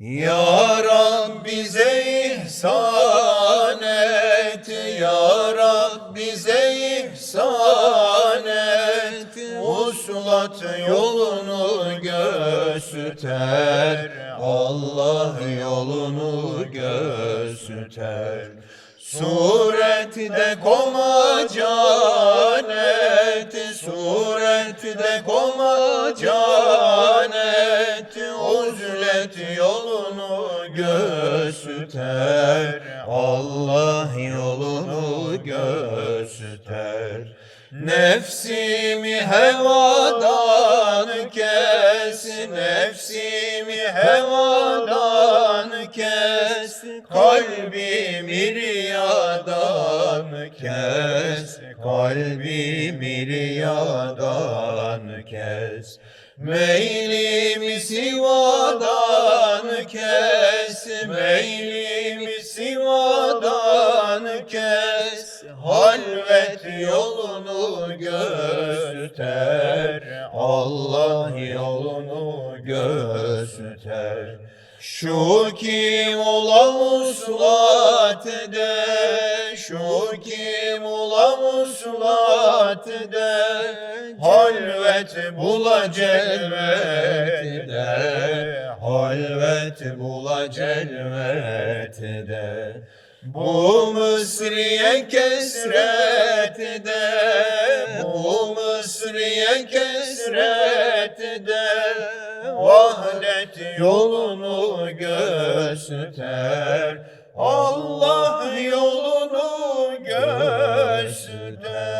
Ya Rab bize ihsan et Ya Rab bize ihsan et. Uslat yolunu göster Allah yolunu göster. Surette koma canet Surette koma canet Uzlet yolunu göster Allah yolunu göster Nefsimi hevadan kes Nefsimi hevadan kes Kalbimi riyadan kes. Kalbimi riyadan kes. Meylimi sivadan kes. Meylimi sivadan kes. Halvet yolunu göster. Allah yolunu göster şu kim ola muslat de Şu kim ola muslat de Halvet bula celvet de Halvet bula celvet de Bu Mısriye kesret de Bu Mısriye kesret de Vahdet yolunu göster. Allah yolunu göster